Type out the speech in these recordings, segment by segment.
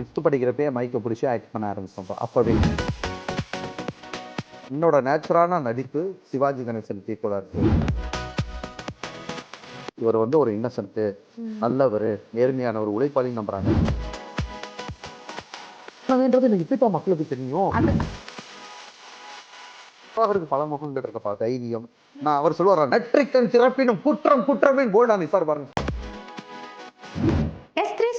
Fifth படிக்கிறப்பே மைக்கை பிடிச்சி act பண்ண ஆரம்பிச்சோம் அப்போவே என்னோட நேச்சுரான நடிப்பு சிவாஜி கணேசன் ஈக்குவலாக இருக்கு. இவர் வந்து ஒரு இன்னசென்ட்டு நல்லவர் நேர்மையானவர் உழைப்பாளின்னு நம்புறாங்க. அதுன்றது எனக்கு இப்போ மக்களுக்கு தெரியும். அவருக்கு பல முகங்கள் இருக்கப்பா தைரியம். நான் அவர் சொல்லுவார் நெற்றிக்கன் சிறப்பினும் குற்றம் குற்றமே போல் நான் நிப்பார் பாருங்க.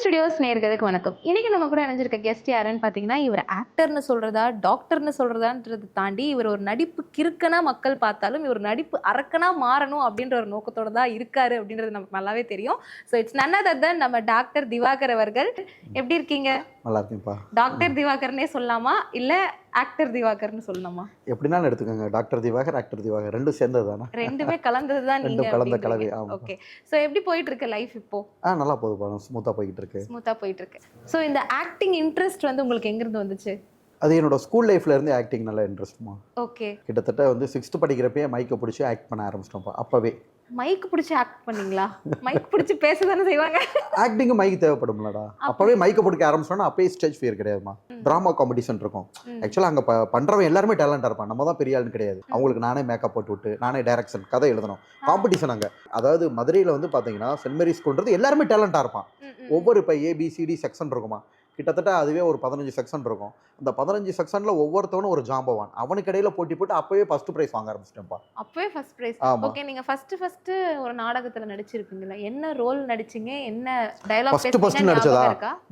ஸ்டுடியோஸ் நேர்களுக்கு வணக்கம். இன்னைக்கு நம்ம கூட இணைஞ்சிருக்க கெஸ்ட் யாருன்னு பார்த்தீங்கன்னா இவர் ஆக்டர்னு சொல்றதா டாக்டர்னு சொல்றதான்றதை தாண்டி இவர் ஒரு நடிப்பு கிறுக்கனா மக்கள் பார்த்தாலும் இவர் நடிப்பு அரக்கனா மாறணும் அப்படின்ற ஒரு நோக்கத்தோட தான் இருக்காரு அப்படின்றது நமக்கு நல்லாவே தெரியும். So it's none other than நம்ம டாக்டர் திவாகர் அவர்கள். எப்படி இருக்கீங்க? நல்லா இருக்கேன்ப்பா. டாக்டர் திவாகர்னே சொல்லலாமா? இல்ல ஆக்டர் திவாகர்னு சொல்லலாமா எப்படினாலும் எடுத்துக்கோங்க. Doctor Diwakar actor Diwakar. ரெண்டும் சேர்ந்தது தானே ரெண்டுமே கலந்தது தான் நீங்க ரெண்டும் கலந்த கலவை, ஆமா. ஓகே ஸோ எப்படி போயிட்டு இருக்கு லைஃப் இப்போ? ஆ நல்லா போகுது பாருங்க ஸ்மூத்தாக போய்கிட்டு இருக்கு ஸ்மூத்தா போயிட்டு இருக்கு ஸோ இந்த ஆக்டிங் இன்ட்ரெஸ்ட் வந்து உங்களுக்கு எங்கிருந்து வந்துச்சு? அது என்னோட ஸ்கூல் லைஃப்ல இருந்து ஆக்டிங் நல்லா இன்ட்ரெஸ்ட்மா ஓகே கிட்டத்தட்ட வந்து சிக்ஸ்த்து படிக்கிறப்பே மைக்கை பிடிச்சி ஆக்ட் பண்ண ஆரம்பிச்சிட்டோம்ப்பா அப்போவே. மைக் பிடிச்சி ஆக்ட் பண்ணீங்களா? மைக் பிடிச்சி பேச தானே செய்வாங்க ஆக்டிங்கு மைக் தேவைப்படும்லடா. அப்போவே மைக்கை பிடிக்க ஆரம்பிச்சோன்னா அப்பயே ஸ்டேஜ் ஃபியர் கிடையாதுமா. ட்ராமா காம்படிஷன் இருக்கும். ஆக்சுவலாக அங்கே பண்ணுறவன் எல்லாருமே டேலண்டாக இருப்பான். நம்ம தான் பெரிய ஆளுன்னு கிடையாது. அவங்களுக்கு நானே மேக்கப் போட்டு விட்டு நானே டைரக்ஷன் கதை எழுதணும். காம்படிஷன் அங்கே. அதாவது மதுரையில் வந்து பார்த்தீங்கன்னா சென்ட் மேரி ஸ்கூல்ன்றது எல்லாருமே டேலண்டாக இருப்பான். ஒவ்வொரு இப்போ ஏபிசிடி செக்ஷன் இருக்குமா. கிட்டத்தட்ட அதுவே ஒரு பதினஞ்சு செக்ஷன் இருக்கும். அந்த பதினஞ்சு செக்ஷனில் ஒவ்வொருத்தவனும் ஒரு ஜாம்பவான். அவனுக்கு இடையில போட்டி போட்டு அப்போவே ஃபர்ஸ்ட் ப்ரைஸ் வாங்க ஆரம்பிச்சிட்டேன்ப்பா. அப்பவே ஃபர்ஸ்ட் பிரைஸ். ஓகே நீங்க ஃபர்ஸ்ட் ஃபர்ஸ்ட் ஒரு நாடகத்துல நடிச்சிருப்பீங்களா என்ன ரோல் நடிச்சீங்க? என்ன டயலாக் First first நடிச்சதா?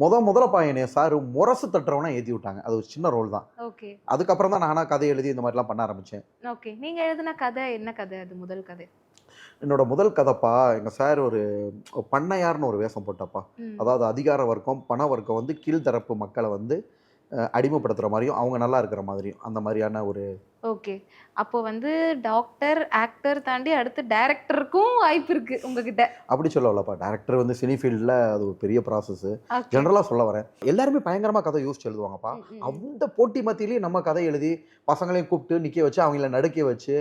முத முதல்ல பையனே சார் முரசு தட்டுறவனா ஏற்றி விட்டாங்க. அது ஒரு சின்ன ரோல் தான். ஓகே அதுக்கப்புறம் தான் நானாக கதை எழுதி இந்த மாதிரிலாம் பண்ண ஆரம்பித்தேன் ஓகே நீங்க எழுதின கதை என்ன கதை? அது முதல் கதை. என்னோட முதல் கதைப்பா எங்கள் சார் ஒரு பண்ணையார்னு ஒரு வேஷம் போட்டப்பா. அதாவது அதிகார வர்க்கம் பண வர்க்கம் வந்து கீழ்த்தரப்பு மக்களை வந்து அடிமைப்படுத்துகிற மாதிரியும் அவங்க நல்லா இருக்கிற மாதிரியும் அந்த மாதிரியான ஒரு ஓகே. அப்போ வந்து டாக்டர் ஆக்டர் தாண்டி அடுத்து டைரக்டருக்கும் வாய்ப்பு இருக்கு உங்ககிட்ட. அப்படி சொல்லலப்பா டேரக்டர் வந்து சினி ஃபீல்டில் அது ஒரு பெரிய ப்ராசஸ். ஜென்ரலாக சொல்ல வரேன். எல்லாருமே பயங்கரமாக கதை யோசிச்சு எழுதுவாங்கப்பா. அந்த போட்டி மத்தியிலேயே நம்ம கதை எழுதி பசங்களையும் கூப்பிட்டு நிற்க வச்சு அவங்கள நடுக்க வச்சு.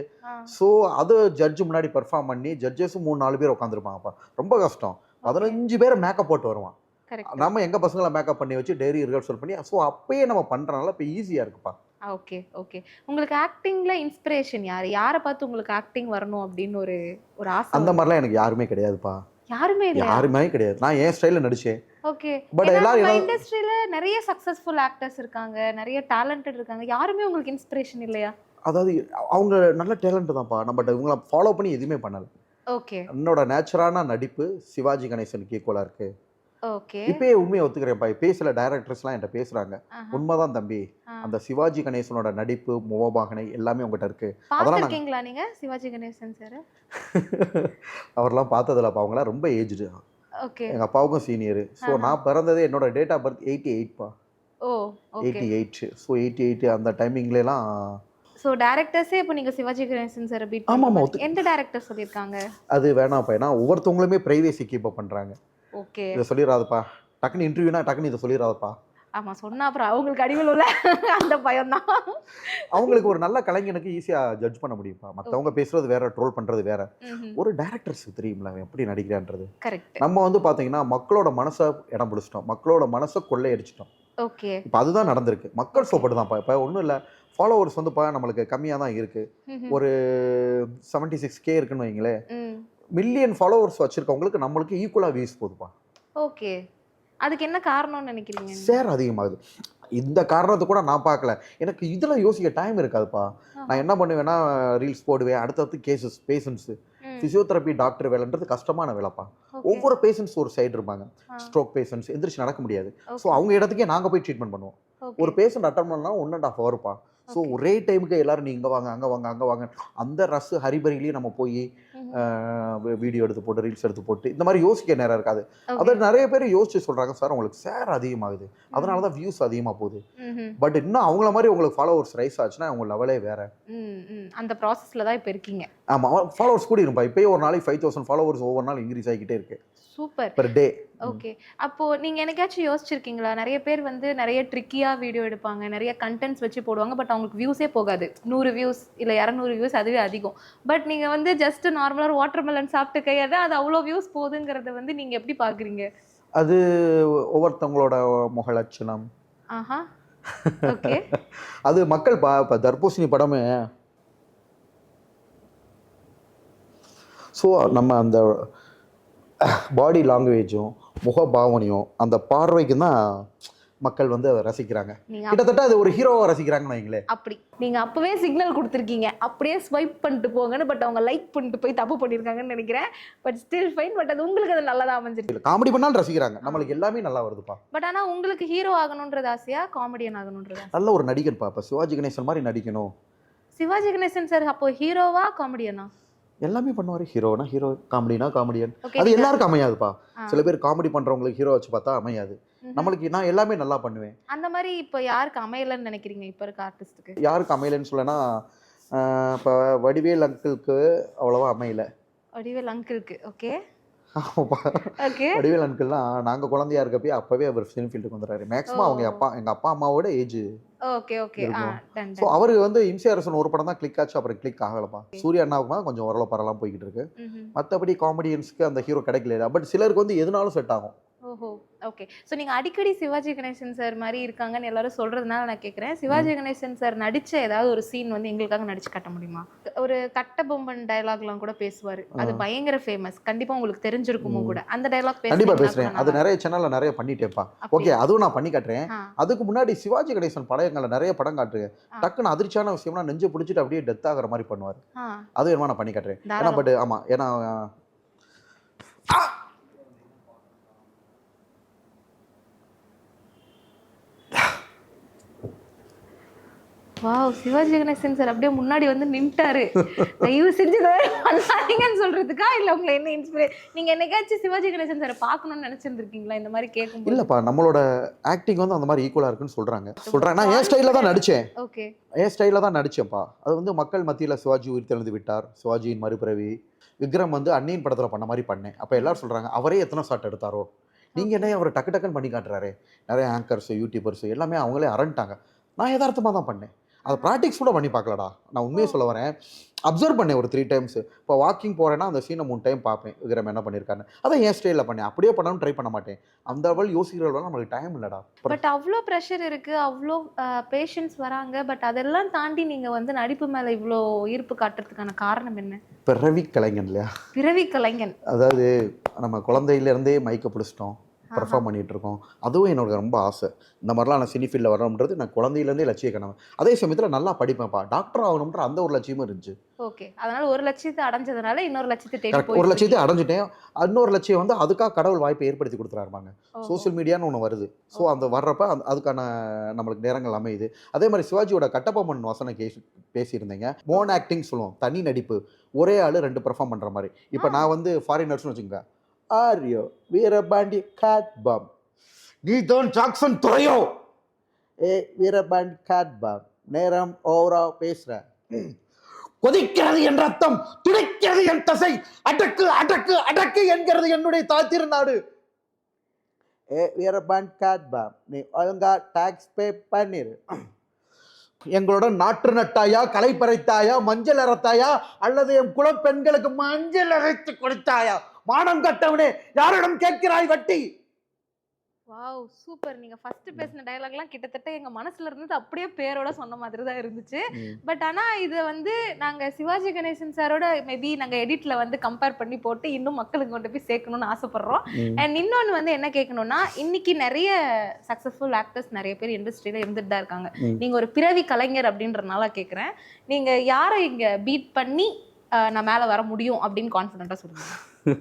ஸோ அது ஜட்ஜு முன்னாடி பெர்ஃபார்ம் பண்ணி ஜட்ஜஸும் மூணு நாலு பேர் உட்காந்துருப்பாங்கப்பா ரொம்ப கஷ்டம். பதினஞ்சு பேர் மேக்கப் போட்டு வருவான். நம்ம எங்கள் பசங்களை மேக்கப் பண்ணி வச்சு டெய்லி ரிஹர்சல் பண்ணி ஸோ அப்பயே நம்ம பண்ணுறனால இப்போ ஈஸியாக இருக்குப்பா. ஓகே ஓகே உங்களுக்கு ஆக்டிங்ல இன்ஸ்பிரேஷன் யாரு? யாரை பார்த்து உங்களுக்கு ஆக்டிங் வரணும் அப்படின்னு ஒரு ஒரு ஆசை அந்த மாதிரிலாம் எனக்கு யாருமே கிடையாதுப்பா. யாருமே இல்ல யாருமே கிடையாது. நான் என் ஸ்டைலில் நடிச்சேன். ஓகே But எல்லாரும் இண்டஸ்ட்ரியில நிறைய சக்சஸ்ஃபுல் ஆக்டர்ஸ் இருக்காங்க நிறைய டேலண்டட் இருக்காங்க. யாருமே உங்களுக்கு இன்ஸ்பிரேஷன் இல்லையா? அதாவது அவங்க நல்ல டேலண்ட் தான்ப்பா. நம்ம இவங்கள ஃபாலோ பண்ணி எதுவுமே பண்ணல. ஓகே என்னோட நேச்சுரான நடிப்பு சிவாஜி கணேசனுக்கு ஈக்குவலாக இருக்கு ஓகே இப்பயே உண்மையை ஒத்துக்கிறேன்ப்பா. இப்போ சில டைரக்டர்ஸ்லாம் என்கிட்ட பேசுறாங்க. உண்மைதான் தம்பி. அந்த சிவாஜி கணேசனோட நடிப்பு முகபாகனை எல்லாமே உங்ககிட்ட இருக்கு. அதெல்லாம் நாங்க- சிவாஜி கணேசன் சார் அவர்லாம் பார்த்ததில்லப்பா. அவங்களாம் ரொம்ப ஏஜ்டு ஓகே. எங்கள் அப்பாவுக்கும் சீனியர் ஸோ. நான் பிறந்ததே என்னோட டேட் ஆஃப் பர்த் எயிட்டி எயிட்ப்பா ஓ eighty eight so eighty eight அந்த டைமிங்லாம் ஸோ டேரக்டர்ஸே இப்போ நீங்க சிவாஜி கணேசன் சார் பீட் ஆமா, ஆமா, பண்ணும்போது ஒத்து- எந்த டேரக்டர் சொல்லியிருக்காங்க? அது வேணாம்ப்பா. ஏன்னா ஒவ்வொருத்தவங்களுமே ப்ரைவேசி கீப் அப் பண்ணுறாங்க ஓகே. இதை சொல்லிடாதப்பா டக்குன்னு இன்டர்வியூனா டக்குன்னு இதை சொல்லிடாதப்பா ஆமா சொன்னா அப்புறம் அவங்களுக்கு அடிவில் உள்ள அந்த பயம் தான் அவங்களுக்கு ஒரு நல்ல கலைஞனுக்கு ஈஸியாக ஜட்ஜ் பண்ண முடியும்ப்பா. மற்றவங்க பேசுறது வேற ட்ரோல் பண்ணுறது வேற. ஒரு டேரக்டர்ஸுக்கு தெரியும்ல எப்படி நடிக்கிறான்றது. கரெக்ட் நம்ம வந்து பார்த்தீங்கன்னா மக்களோட மனசை இடம் பிடிச்சிட்டோம். மக்களோட மனசை கொள்ளையடிச்சிட்டோம். ஓகே. இப்போ அதுதான் நடந்திருக்கு. மக்கள் சோப்பட்டு தான்ப்பா இப்போ ஒன்றும் இல்லை. ஃபாலோவர்ஸ் வந்துப்பா நம்மளுக்கு கம்மியாக தான் இருக்குது ஒரு செவன்ட்டி சிக்ஸ் கே இருக்குன்னு வைங்களேன். மில்லியன் ஃபாலோவர்ஸ் வச்சிருக்கவங்களுக்கு நம்மளுக்கு ஈக்குவலாக வியூஸ் போகுதுப்பா ஓகே. அதுக்கு என்ன காரணம்னு நினைக்கிறீங்க? ஷேர் அதிகமாகுது. இந்த காரணத்தை கூட நான் பார்க்கல. எனக்கு இதில் யோசிக்க டைம் இருக்காதுப்பா. நான் என்ன பண்ணுவேன்னா ரீல்ஸ் போடுவேன் அடுத்தடுத்து கேசஸ் பேஷண்ட்ஸு ஃபிசியோதெரப்பி டாக்டர் வேலைன்றது கஷ்டமான வேலைப்பா. ஒவ்வொரு பேஷண்ட்ஸ் ஒரு சைடு இருப்பாங்க. ஸ்ட்ரோக் பேஷண்ட்ஸ் எந்திரிச்சு நடக்க முடியாது. ஸோ அவங்க இடத்துக்கே நாங்கள் போய் ட்ரீட்மெண்ட் பண்ணுவோம். ஒரு பேஷண்ட் அட்டன் பண்ணா ஒன் அண்ட் ஆஃப் ஹவர்ப்பா ஸோ. ஒரே டைமுக்கு எல்லாரும் நீ இங்கே வாங்க அங்கே வாங்க அங்கே வாங்க அந்த ரஸ் ஹரிபரியிலேயே நம்ம போய். வீடியோ எடுத்து போட்டு ரீல்ஸ் எடுத்து போட்டு இந்த மாதிரி யோசிக்க நேரம் இருக்காது. அதை நிறைய பேர் யோசிச்சு சொல்கிறாங்க சார் உங்களுக்கு ஷேர் அதிகமாகுது அதனால தான் வியூஸ் அதிகமாக போகுது. பட் இன்னும் அவங்கள மாதிரி உங்களுக்கு ஃபாலோவர்ஸ் ரைஸ் ஆச்சுன்னா அவங்க லெவலே வேற. அந்த ப்ராசஸ்ல தான் இப்போ இருக்கீங்க ஆமாம் ஃபாலோவர்ஸ் கூட இருப்பா இப்போயே ஒரு நாளைக்கு ஃபைவ் தௌசண்ட் ஃபாலோவர்ஸ் ஒவ்வொரு நாள் இன்க்ரீஸ் ஆகிக்கிட்டே இருக்கு. சூப்பர் பெர் டே ஓகே அப்போ நீங்க என்னைக்காச்சும் யோசிச்சிருக்கீங்களா? நிறைய பேர் வந்து நிறைய ட்ரிக்கியா வீடியோ எடுப்பாங்க. நிறைய கண்டென்ட்ஸ் வச்சு போடுவாங்க. பட் அவங்களுக்கு வியூஸே போகாது. நூறு வியூஸ் இல்ல இரநூறு வியூஸ் அதுவே அதிகம். பட் நீங்க வந்து ஜஸ்ட் நார்மலா வாட்டர் மெலன் சாப்பிட்டு கையாத அது அவ்வளோ வியூஸ் போகுதுங்கிறத வந்து நீங்க எப்படி பாக்குறீங்க? அது ஒவ்வொருத்தவங்களோட முக லட்சணம் ஆஹா. ஓகே அது மக்கள் பா இப்போ தர்பூசணி படமே ஸோ நம்ம அந்த பாடி லாங்குவேஜும் முக பாவனையும் அந்த பார்வைக்கு தான் மக்கள் வந்து அதை ரசிக்கிறாங்க. கிட்டத்தட்ட அது ஒரு ஹீரோவை ரசிக்கிறாங்கன்னு வைங்களேன். அப்படி. நீங்க அப்பவே சிக்னல் கொடுத்துருக்கீங்க. அப்படியே ஸ்வைப் பண்ணிட்டு போங்கன்னு பட் அவங்க லைக் பண்ணிட்டு போய் தப்பு பண்ணிருக்காங்கன்னு நினைக்கிறேன். பட் ஸ்டில் ஃபைன் பட் அது உங்களுக்கு அது நல்லதா அமைஞ்சிருக்கு. காமெடி பண்ணாலும் ரசிக்கிறாங்க. நம்மளுக்கு எல்லாமே நல்லா வருதுப்பா. பட் ஆனா உங்களுக்கு ஹீரோ ஆகணுன்றது ஆசையா? காமெடியன் ஆகணுன்றது ஆசையா? நல்ல ஒரு நடிகன்ப்பா இப்போ சிவாஜி கணேசன் மாதிரி நடிக்கணும். சிவாஜி கணேசன் சார் அப்போ ஹீரோவா காமெடியனா எல்லாமே பண்ணுவார். ஹீரோனா ஹீரோ காமெடினா காமெடியன். அது எல்லாருக்கும் அமையாதுப்பா. சில பேர் காமெடி பண்றவங்களுக்கு ஹீரோ வச்சு பார்த்தா அமையாது. நம்மளுக்கு நான் எல்லாமே நல்லா பண்ணுவேன். அந்த மாதிரி இப்போ யாருக்கு அமையலன்னு நினைக்கிறீங்க? இப்போ இருக்க ஆர்டிஸ்ட்டுக்கு யாருக்கு அமையலைன்னு சொல்லனா இப்போ வடிவேல் அங்கிளுக்கு அவ்வளோவா அமையல. வடிவேல் அங்கிளுக்கு ஓகே. ஆமாப்பா. ஓகே. வடிவேல் அங்கிள்லாம் நாங்கள் குழந்தையா இருக்கப்பயே அப்பவே அவர் ஃபிலிம் ஃபீல்டுக்கு வந்துடுறாரு. மேக்ஸிமம் அவங்க. அப்பா எங்கள் அப்பா அம்மாவோட ஏஜ் ஓகே ஓகே. ஸோ அவர் வந்து இம்சி அரசன் ஒரு படம் தான் கிளிக் ஆச்சு. அப்புறம் கிளிக் ஆகலப்பா. சூர்யா அண்ணாவுக்கு தான் கொஞ்சம் ஓரளவு பரவலாம் போய்கிட்டு இருக்கு. மற்றபடி காமெடியன்ஸ்க்கு அந்த ஹீரோ கிடைக்கல பட் சிலருக்கு வந்து எதுனாலும் செட் ஆகும். ஓஹோ. ஓகே ஸோ நீங்க அடிக்கடி சிவாஜி கணேசன் சார் மாதிரி இருக்காங்கன்னு எல்லாரும் சொல்றதுனால நான் கேட்குறேன் சிவாஜி கணேசன் சார் நடிச்ச ஏதாவது ஒரு சீன் வந்து எங்களுக்காக நடிச்சு காட்ட முடியுமா? ஒரு கட்ட பொம்மன் டயலாக்லாம் கூட பேசுவாரு. அது. பயங்கர ஃபேமஸ் கண்டிப்பா உங்களுக்கு தெரிஞ்சிருக்குமோ. கூட. அந்த டயலாக் கண்டிப்பா பேசுறேன். அது நிறைய சேனல்ல நிறைய பண்ணிட்டேப்பா. ஓகே அதுவும் நான் பண்ணி காட்டுறேன். அதுக்கு முன்னாடி சிவாஜி கணேசன் படங்களை நிறைய படம் காட்டுறேன். டக்குன்னு அதிர்ச்சியான விஷயம்னா நெஞ்சு பிடிச்சிட்டு அப்படியே டெத் ஆகிற மாதிரி பண்ணுவார். அது வேணுமா நான் பண்ணி காட்டுறேன். ஏன்னா பட் ஆமா ஏன்னா வாவ் சிவாஜி கணேசன் சார் அப்படியே முன்னாடி வந்து நின்ட்டாரு. தயவு செஞ்சு பண்ணாதீங்கன்னு சொல்றதுக்கா? இல்ல உங்களை என்ன இன்ஸ்பிரே நீங்க என்னைக்காச்சும் சிவாஜி கணேசன் சாரை பார்க்கணும்னு நினைச்சிருந்திருக்கீங்களா? இந்த மாதிரி கேட்கும்போது. இல்லப்பா நம்மளோட ஆக்டிங் வந்து அந்த மாதிரி ஈக்குவலா இருக்குன்னு சொல்றாங்க. சொல்றேன் நான் என் ஸ்டைல தான் நடிச்சேன். ஓகே என் ஸ்டைல தான் நடிச்சேன்ப்பா. அது வந்து மக்கள் மத்தியில சிவாஜி உயிர் தெழுந்து விட்டார். சிவாஜியின் மறுபிறவி. விக்ரம் வந்து அன்னியின் படத்துல பண்ண மாதிரி பண்ணேன். அப்ப எல்லாரும் சொல்றாங்க அவரே எத்தனை ஷாட் எடுத்தாரோ? நீங்க என்ன அவர் டக்கு டக்குன்னு பண்ணி காட்டுறாரு. நிறைய ஆங்கர்ஸ் யூடியூபர்ஸ் எல்லாமே அவங்களே அரண்டாங்க நான் யதார்த்தமா தான் பண்ணேன். அதை ப்ராக்டிக்ஸ் கூட பண்ணி பார்க்கலடா. நான் உண்மையை சொல்ல வரேன். அப்சர்வ் பண்ணேன் ஒரு த்ரீ டைம்ஸ் இப்போ வாக்கிங் போறேன்னா அந்த சீனை மூணு டைம் பார்ப்பேன். விக்ரம் என்ன பண்ணியிருக்காரு அதை என் ஸ்டைலில் பண்ணேன். அப்படியே பண்ணாலும் ட்ரை பண்ண மாட்டேன். அந்த அளவு யோசிக்கிறவங்க நம்மளுக்கு டைம் இல்லடா. பட் அவ்வளோ ப்ரெஷர் இருக்கு. அவ்வளோ பேஷண்ட்ஸ் வராங்க. பட் அதெல்லாம் தாண்டி நீங்க வந்து நடிப்பு மேல இவ்வளோ ஈர்ப்பு காட்டுறதுக்கான காரணம் என்ன? பிறவி கலைஞன் இல்லையா? பிறவி கலைஞன். அதாவது நம்ம குழந்தையிலேருந்தே மைக்கை பிடிச்சிட்டோம். பெர்ஃபார்ம் பண்ணிட்டு இருக்கோம் அதுவும் என்னோட ரொம்ப ஆசை. இந்த மாதிரிலாம் நான் சினி ஃபீல்டில் வரணுன்றது நான் குழந்தையிலேருந்தே லட்சிய கனவு. அதே சமயத்தில் நல்லா படிப்பேன்ப்பா. டாக்டர் ஆகணுன்ற அந்த ஒரு லட்சியமும் இருந்துச்சு. ஓகே. அதனால ஒரு லட்சியத்தை அடைஞ்சதுனால இன்னொரு லட்சியத்தை ஒரு லட்சியத்தை அடைஞ்சிட்டேன். இன்னொரு லட்சியம் வந்து அதுக்காக கடவுள் வாய்ப்பை ஏற்படுத்தி கொடுத்துறாருமாங்க சோஷியல் மீடியான்னு ஒன்று வருது. ஸோ அந்த வர்றப்ப அந்த அதுக்கான நம்மளுக்கு நேரங்கள் அமையுது. அதே மாதிரி சிவாஜியோட கட்டபொம்மன் வசனம் கேசி பேசியிருந்தீங்க. மோன் ஆக்டிங் சொல்லுவோம். தனி நடிப்பு. ஒரே ஆள் ரெண்டு பெர்ஃபார்ம் பண்ணுற மாதிரி. இப்போ நான் வந்து ஃபாரினர்ஸ்னு வச்சுக்கோங்க. ஆரியோ வீரபாண்டி காட் பாம் நீ தான் ஜாக்சன் துறையோ? ஏ வீரபாண்டி காட் பாம் நேரம் ஓவரா பேசுற. கொதிக்கிறது என் ரத்தம் துடிக்கிறது என் தசை. அடக்கு அடக்கு அடக்கு என்கிறது என்னுடைய தாத்திருநாடு ஏ வீரபாண்ட் காட் பாம் நீ ஒழுங்கா டாக்ஸ் பே பண்ணிரு. எங்களோட நாற்று நட்டாயா களை பறைத்தாயா மஞ்சள் அரைத்தாயா அல்லது என் குலப்பெண்களுக்கு மஞ்சள் அரைத்து கொடுத்தாயா? மானம் கட்டவனே யாரிடம் கேட்கிறாய் வட்டி? Wow super. நீங்க ஃபர்ஸ்ட் பேசின டயலாக்லாம் கிட்டத்தட்ட எங்க மனசுல இருந்தது அப்படியே பேரோட சொன்ன மாதிரி தான் இருந்துச்சு பட் ஆனா இது வந்து நாங்க சிவாஜி கணேசன் சாரோட மேபி நாங்க எடிட்ல வந்து கம்பேர் பண்ணி போட்டு இன்னும் மக்களுக்கு கொண்டு போய் சேர்க்கணும்னு ஆசைப்படுறோம். அண்ட் இன்னொன்னு வந்து என்ன கேட்கணும்னா இன்னைக்கு நிறைய சக்சஸ்ஃபுல் ஆக்டர்ஸ் நிறைய பேர் இண்டஸ்ட்ரியில இருந்துட்டு தான் இருக்காங்க. நீங்க ஒரு பிறவி கலைஞர் அப்படின்றனால கேக்குறேன் நீங்க யாரை இங்க பீட் பண்ணி நான் மேல வர முடியும் அப்படின்னு கான்ஃபிடென்ட்டா சொல்லுங்க.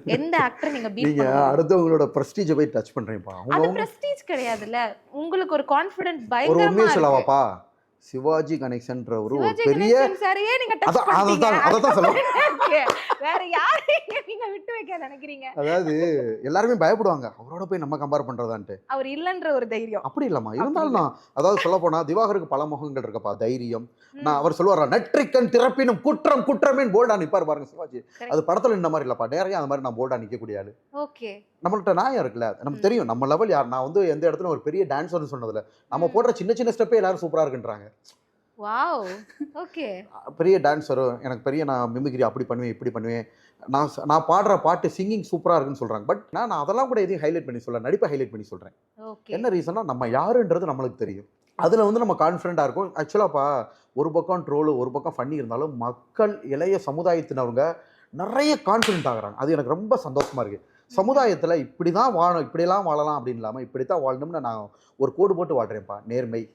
எந்த ஆக்டர் நீங்க பீட் நீங்க அடுத்தவங்களோட பிரஸ்டீஜை போய் டச் பண்றீங்கப்பா. அது பிரஸ்டீஜ் கிடையாதுல்ல. உங்களுக்கு ஒரு கான்ஃபிடன்ட் ஒரு பயங்கரமா உண்மையை இருக்கு. சொல்லவாப்பா சிவாஜி கணேசன்ற ஒரு பெரிய. வேற நீங்க விட்டு வைக்க நினைக்கிறீங்க? அதாவது எல்லாருமே பயப்படுவாங்க. அவரோட போய் நம்ம கம்பேர் பண்றதான்ட்டு. அவர் இல்லன்ற ஒரு தைரியம். அப்படி இல்லம்மா. இருந்தாலும் நான் அதாவது சொல்ல போனா திவாகருக்கு பல முகங்கள் இருக்கப்பா தைரியம். நான் அவர் சொல்லுவாரா நெற்றிக்கண் திறப்பினும் குற்றம் குற்றமே போல்டா நிப்பாரு பாருங்க சிவாஜி. அது படத்துல இந்த மாதிரி இல்லப்பா. நேரையா அந்த மாதிரி நான் போல்டா நிக்கக்கூடிய ஆளு. ஓகே. நம்மள்ட்ட நியாயம் இருக்குல்ல? நமக்கு. தெரியும். நம்ம லெவல் யார்? நான் வந்து எந்த இடத்துல ஒரு பெரிய டான்ஸர்னு சொன்னதுல நம்ம போடுற சின்ன சின்ன ஸ்டெப்பே எல்லாரும் சூப்பரா இருக்குன்றாங்க. வாவ். ஓகே. பெரிய டான்ஸரும் எனக்கு பெரிய நான் மிமிக்ரி அப்படி பண்ணுவேன் இப்படி பண்ணுவேன். நான் நான் பாடுற பாட்டு சிங்கிங் சூப்பராக இருக்குன்னு சொல்கிறாங்க பட் நான் நான் அதெல்லாம் கூட எதையும் ஹைலைட் பண்ணி சொல்ல நடிப்பை ஹைலைட் பண்ணி சொல்கிறேன் என்ன ரீசன்னா நம்ம யாருன்றது நம்மளுக்கு தெரியும். அதில் வந்து நம்ம கான்ஃபிடென்ட்டாக இருக்கும். ஆக்சுவலாப்பா ஒரு பக்கம் ட்ரோலு ஒரு பக்கம் ஃபன்னி இருந்தாலும் மக்கள் இளைய சமுதாயத்தினவங்க நிறைய கான்ஃபிடென்ட் ஆகுறாங்க. அது எனக்கு ரொம்ப சந்தோஷமா இருக்கு. சமுதாயத்தில் இப்படி தான் வாழணும் இப்படிலாம் வாழலாம் அப்படின்னு இல்லாமல் இப்படி தான் வாழணும்னு நான் ஒரு கோடு போட்டு வாழ்றேன்ப்பா. நேர்மை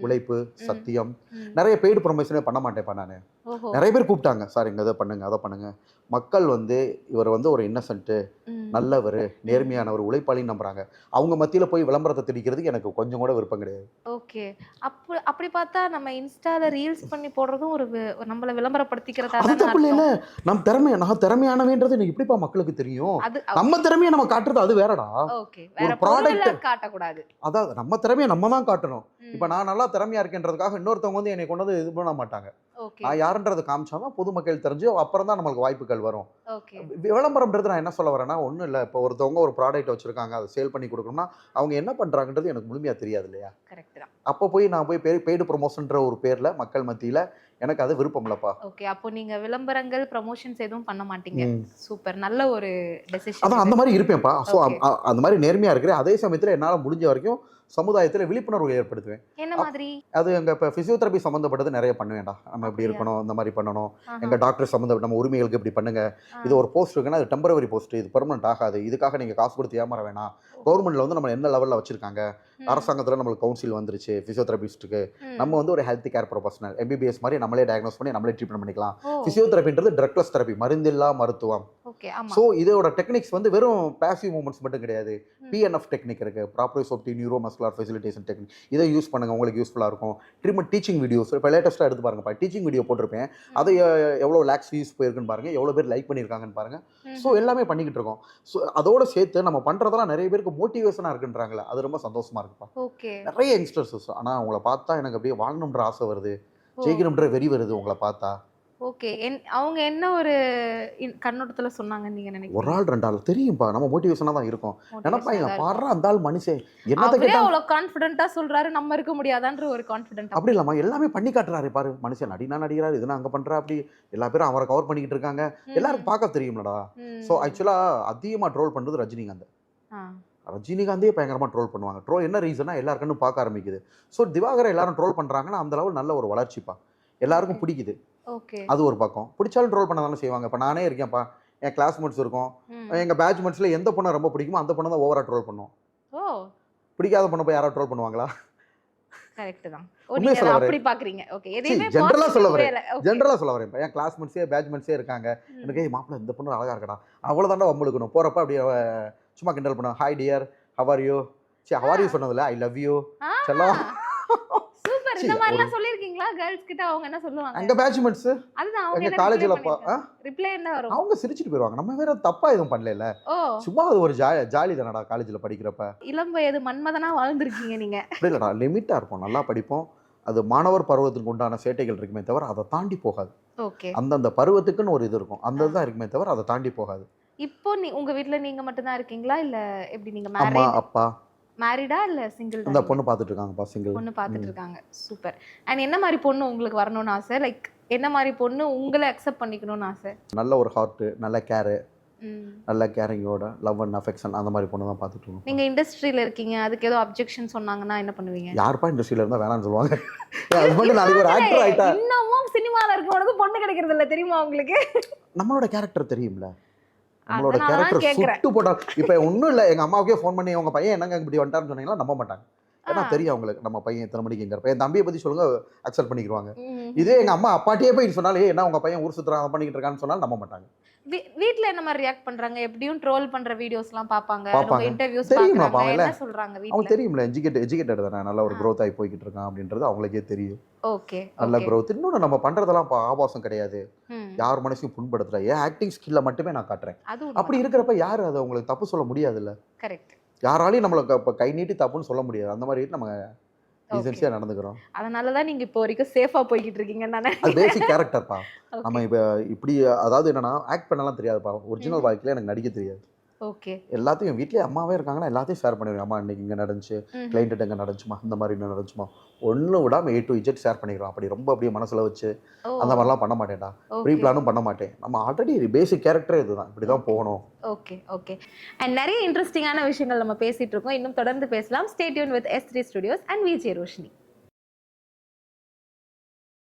உழைப்பு சத்தியம். நிறைய பெய்டு ப்ரொமோஷனே பண்ண மாட்டேன்ப்பா நான். நிறைய பேர் கூப்பிட்டாங்க. சார் இங்கே இதை பண்ணுங்க அதை பண்ணுங்க. மக்கள் வந்து இவர் வந்து ஒரு இன்னசென்ட்டு. நல்லவர் நேர்மையானவர் உழைப்பாளின்னு நம்புறாங்க. அவங்க மத்தியில் போய் விளம்பரத்தை திணிக்கிறதுக்கு எனக்கு கொஞ்சம் கூட விருப்பம் கிடையாது. ஓகே. அப்படி அப்படி பார்த்தா நம்ம இன்ஸ்டால ரீல்ஸ் பண்ணி போடுறதும் ஒரு நம்மள விளம்பரப்படுத்திக்கிறதா அது தப்பு இல்ல. நம்ம திறமை நான் திறமையானவேன்றது எனக்கு எப்படிப்பா மக்களுக்கு தெரியும்? நம்ம திறமையை நம்ம காட்டுறது அது வேறடா. ஓகே. வேற பொருளை காட்டக்கூடாது. அதாவது நம்ம திறமையை நம்ம தான் காட்டணும். இப்போ நான் நல்லா திறமையா இருக்கேன்றதுக்காக இன்னொருத்தவங்க வந்து என்னை கொண்டு வந்து இது பண்ண மாட்டாங்க. நான் யாருன்றது காமிச்சாதான் பொதுமக்கள் தெரிஞ்சு அப்புறம் தான் நம்மளுக்கு வாய்ப்புகள் வரும். விளம்பரம்ன்றது நான் என்ன சொல்ல வரேன்னா ஒன்றும் இல்லை. இப்போ ஒருத்தவங்க ஒரு ப்ராடக்ட் வச்சிருக்காங்க அதை சேல் பண்ணி கொடுக்கணும்னா அவங்க என்ன பண்றாங்கன்றது எனக்கு முழுமையா தெரியாது இல்லையா? அப்போ போய் நான் போய் பெய்டு ப்ரொமோஷன்ற ஒரு பேர்ல மக்கள் மத்தியில எனக்கு அது விருப்பம் இல்லப்பா. ஓகே. அப்போ நீங்க விளம்பரங்கள் ப்ரமோஷன்ஸ் எதுவும் பண்ண மாட்டீங்க. சூப்பர். நல்ல ஒரு அதான் டெசிஷன் அந்த மாதிரி இருப்பேன்ப்பா. ஸோ. அந்த மாதிரி நேர்மையா இருக்கிறேன். அதே சமயத்துல என்னால முடிஞ்ச வரைக்கும் சமுதாயத்துல விழிப்புணர்வு ஏற்படுத்துவேன். என்ன மாதிரி? அது எங்க இப்போ ஃபிசியோதெரபி சம்மந்தப்பட்டது நிறைய பண்ணுவேன்டா. நம்ம இப்படி? இருக்கணும் இந்த மாதிரி பண்ணணும். ஆஹா. எங்க டாக்டர் சம்மந்தப்பட்ட நம்ம உரிமைகளுக்கு இப்படி பண்ணுங்க. இது ஒரு போஸ்ட் இருக்குன்னா அது டெம்பரவரி போஸ்ட் இது பெர்மனன்ட் ஆகாது. இதுக்காக நீங்க காசு கொடுத்து ஏமாற வேணாம். கவர்மெண்ட்ல வந்து நம்ம என்ன லெவல்ல வச்சிருக்காங்க? அரசாங்கத்துல நம்மளுக்கு கவுன்சில் வந்துருச்சு ஃபிசியோதெரபிஸ்ட்டுக்கு. நம்ம வந்து ஒரு ஹெல்த் கேர் ப்ரொஃபஷனல் எம்பிபிஎஸ் மாதிரி நம்மளே டயக்னோஸ் பண்ணி நம்மளே ட்ரீட்மெண்ட் பண்ணிக்கலாம். ஃபிசியோதெரபின்றது ட்ரக்லெஸ் தெரப்பி மருந்தில்லா மருத்துவம். ஸோ இதோட டெக்னிக்ஸ் வந்து வெறும் பேசிவ் மூமெண்ட்ஸ் மட்டும் கிடையாது. பிஎன்எஃப் டெக்னிக் இருக்கு. Proprioceptive neuro muscular facilitation technique இதை யூஸ் பண்ணுங்க உங்களுக்கு யூஸ்ஃபுல்லாக இருக்கும். ட்ரீட்மெண்ட் டீச்சிங் வீடியோஸ் இப்போ லேட்டஸ்ட்டாக எடுத்து பாருங்கப்பா டீச்சிங் வீடியோ போட்டிருப்பேன். அதை எவ்வளோ லேக்ஸ் வியூஸ் போயிருக்குன்னு பாருங்க எவ்வளோ பேர் லைக் பண்ணியிருக்காங்கன்னு பாருங்க. ம், ஸோ எல்லாமே பண்ணிக்கிட்டு இருக்கோம். ஸோ அதோட சேர்த்து நம்ம பண்றதெல்லாம் நிறைய பேருக்கு மோட்டிவேஷனாக இருக்குன்றாங்களே அது ரொம்ப சந்தோஷமா இருக்குப்பா. ஓகே. நிறைய யங்ஸ்டர்ஸ் ஆனால் அவங்கள பார்த்தா எனக்கு அப்படியே வாழணுன்ற ஆசை வருது. ஜெயிக்கணுன்ற வெறி வருது உங்களை பார்த்தா. ஓகே. என்- அவங்க என்ன ஒரு கண்ணோட்டத்துல சொன்னாங்கன்னு நீங்க ஒரு நினைக்கிறீங்க ஆள் ரெண்டு ஆள். தெரியும்பா நம்ம மோட்டிவேஷனாக தான் இருக்கும். நினைப்பா Motivational-ஆ இங்க இருக்கும். பாடுற அந்த ஆள் மனுஷன். என்னத்தை அவரே கேட்டா அவ்வளவு கான்பிடென்ட்டா சொல்றாரு நம்ம இருக்க முடியாதான்ற ஒரு கான்பிடென்ட் அப்படி இல்லாம எல்லாமே பண்ணி காட்டுறாரு பாரு. மனுஷன் நடினா நடிக்கிறாரு இதுனா அங்க பண்றா அப்படி. எல்லா பேரும் அவரை கவர் பண்ணிக்கிட்டு இருக்காங்க. எல்லாருக்கும் பார்க்க தெரியும்லடா. ஸோ ஆக்சுவலா அதிகமா ட்ரோல் பண்றது ரஜினிகாந்த். ரஜினிகாந்தே பயங்கரமா ட்ரோல் பண்ணுவாங்க. ட்ரோல் என்ன ரீசனா எல்லாருக்கும் பார்க்க ஆரம்பிக்குது. ஸோ திவாகரை எல்லாரும் ட்ரோல் பண்றாங்கன்னா அந்த அளவு நல்ல ஒரு வளர்ச்சிப்பா. எல்லாருக்கும். பிடிக்குது. அது ஒரு பக்கம். பிடிச்சாலும் ட்ரோல் பண்ண தானே செய்வாங்க. இப்போ நானே இருக்கேன்ப்பா. என் கிளாஸ்மேட்ஸ் இருக்கும். எங்க பேட்ச்மெண்ட்ஸ்ல எந்த பொண்ணை ரொம்ப பிடிக்குமோ அந்த பொண்ணை தான் ஓவரா ட்ரோல் பண்ணுவோம். பிடிக்காத பொண்ணை போய் யாராவது ட்ரோல் பண்ணுவாங்களா? கரெக்ட் தான். நீங்க சொல்ல வரேன். ஜென்ரலா சொல்ல வரேன். என் கிளாஸ்மேட்ஸே பேட்ச்மெண்ட்ஸே இருக்காங்க. எனக்கு ஏய் மாப்பிள்ள இந்த பொண்ணு அழகா இருக்கடா. அவ்வளோதாண்டா வம்பளுக்கணும் போறப்ப அப்படியே சும்மா கிண்டல் பண்ண hi dear how are you சரி ஹவர் யூ சொன்னதில்ல ஐ லவ் யூ செல்லம். சூப்பர் இந்த மாதிரி எல்லாம் சொல்லிருக்கீங்களா? கேர்ள்ஸ் கிட்ட அவங்க என்ன சொல்லுவாங்க? அங்க பேட்ச்மெண்ட்ஸ் அதுதான் அவங்க எங்க காலேஜ்ல ரிப்ளை ரிப்ளை என்ன வரும்? அவங்க சிரிச்சிட்டு போயிருவாங்க. நம்ம வேற தப்பா எதுவும் பண்ணல சும்மா அது ஒரு ஜா ஜாலி தானடா காலேஜ்ல படிக்கிறப்ப. இளம் வயது மன்மதனா வாழ்ந்திருக்கீங்க நீங்க. இல்லடா லிமிட்டா இருப்போம் நல்லா படிப்போம். அது மாணவர் பருவத்துக்கு உண்டான சேட்டைகள் இருக்குமே தவிர அதை தாண்டி போகாது. அந்தந்த பருவத்துக்குன்னு ஒரு இது இருக்கும். அந்த இதுதான் இருக்குமே தவிர அதை தாண்டி போகாது. இப்போ நீ உங்க வீட்ல நீங்க மட்டும் தான் இருக்கீங்களா? இல்ல எப்படி நீங்க அம்மா அப்பா மேரிடா இல்ல சிங்கிள் அந்த பொண்ணு பார்த்துட்டு இருக்காங்கப்பா சிங்கிள் பொண்ணு பார்த்துட்டு. இருக்காங்க சூப்பர். அண்ட் என்ன மாதிரி பொண்ணு உங்களுக்கு வரணும்னு ஆசை? லைக் என்ன மாதிரி பொண்ணு உங்களை அக்செப்ட் பண்ணிக்கணும்னு ஆசை? நல்ல ஒரு ஹார்ட் நல்ல கேரு. நல்ல கேரிங்கோட லவ் அண்ட் அஃபெக்ஷன் அந்த மாதிரி பொண்ணு தான் பார்த்துட்டு இருக்கோம். நீங்க இண்டஸ்ட்ரியில இருக்கீங்க அதுக்கு ஏதோ அப்ஜெக்ஷன் சொன்னாங்கன்னா என்ன பண்ணுவீங்க? யாருப்பா இண்டஸ்ட்ரியில இருந்தா வேணாம்னு சொல்லுவாங்க. ஹஸ்பண்ட் நாளைக்கு ஒரு ஆக்டர் ஆயிட்டா. இன்னமும் சினிமால இருக்கவனுக்கு பொண்ணு கிடைக்கிறது இல்ல தெரியுமா உங்களுக்கு? நம்மளோட கேரக்டர் தெரியும்ல. நம்மளோட கேரக்டர். சுட்டு போட்டா இப்போ ஒன்றும் இல்லை எங்க அம்மாவுக்கே ஃபோன் பண்ணி உங்க பையன் என்னங்க இப்படி வந்துட்டாருன்னு சொன்னீங்களா நம்ப மாட்டாங்க ஏன்னா. தெரியும் அவங்களுக்கு நம்ம பையன் எத்தனை மணிக்கு எங்க என் தம்பியை பத்தி சொல்லுங்க அக்செப்ட் பண்ணிக்குவாங்க ம். இதே எங்க அம்மா அப்பாட்டியே போய் சொன்னாலே என்ன உங்க பையன் ஊர் சுத்துறான் அதை பண்ணிக்கிட்டு இருக்கான்னு சொன்னாலும் நம்ப மாட்டாங்க. வீட்ல என்ன மாதிரி ரியாக்ட் பண்றாங்க? எப்படியும் ட்ரோல் பண்ற வீடியோஸ் எல்லாம் பாப்பாங்க. இன்டர்வியூஸ் தெரியுமா? என்ன சொல்றாங்க அவங்க தெரியும்ல எஜுகேட் எஜுகேட்டட் தானே நல்ல ஒரு growth ஆகி போய்கிட்டு இருக்கான் அப்படின்றது அவங்களுக்கே தெரியும். ஓகே நல்ல growth. இன்னொன்று நம்ம பண்றதெல்லாம் ஆபாசம் கிடையாது. யார் மனசையும் புண்படுத்துற ஏன் ஆக்டிங் ஸ்கில்ல மட்டுமே நான் காட்டுறேன். அப்படி இருக்கிறப்ப யாரு அதை உங்களுக்கு தப்பு சொல்ல முடியாதுல்ல? கரெக்ட் யாராலையும் நம்மளுக்கு இப்போ கை நீட்டி தப்புன்னு சொல்ல முடியாது. அந்த மாதிரி நம்ம டீசென்சியாக நடந்துக்கிறோம். அதனாலதான் நீங்க இப்போ வரைக்கும் சேஃபா போய்கிட்டு இருக்கீங்க தானே. அது பேசிக் கேரக்டர்ப்பா நம்ம இப்போ இப்படி அதாவது என்னன்னா ஆக்ட் பண்ணலாம் தெரியாதுப்பா. ஒரிஜினல். வாழ்க்கையில எனக்கு நடிக்க தெரியாது. ஓகே. எல்லாத்தையும் வீட்லயே அம்மாவே இருக்காங்கன்னா எல்லாத்தையும் ஷேர் பண்ணிடுவேன். அம்மா இன்னைக்கு இங்கே நடந்துச்சு கிளைண்ட்டு இங்கே நடந்துச்சுமா இந்த மாதிரி இன்னும் நடந்துச்சுமா? ஒன்று விடாம ஏ டு இஜெட் ஷேர் பண்ணிடுவேன். அப்படி ரொம்ப அப்படியே மனசுல வச்சு அந்த மாதிரிலாம் பண்ண மாட்டேன்டா. ப்ரீ பிளானும் பண்ண மாட்டேன். நம்ம ஆல்ரெடி பேசிக் கேரக்டரே இதுதான். இப்படி தான் போகணும். Okay okay. அண்ட் நிறைய இன்ட்ரெஸ்டிங்கான விஷயங்கள் நம்ம பேசிட்டு இருக்கோம். இன்னும் தொடர்ந்து பேசலாம். Stay tuned with S three studios and VJ Roshini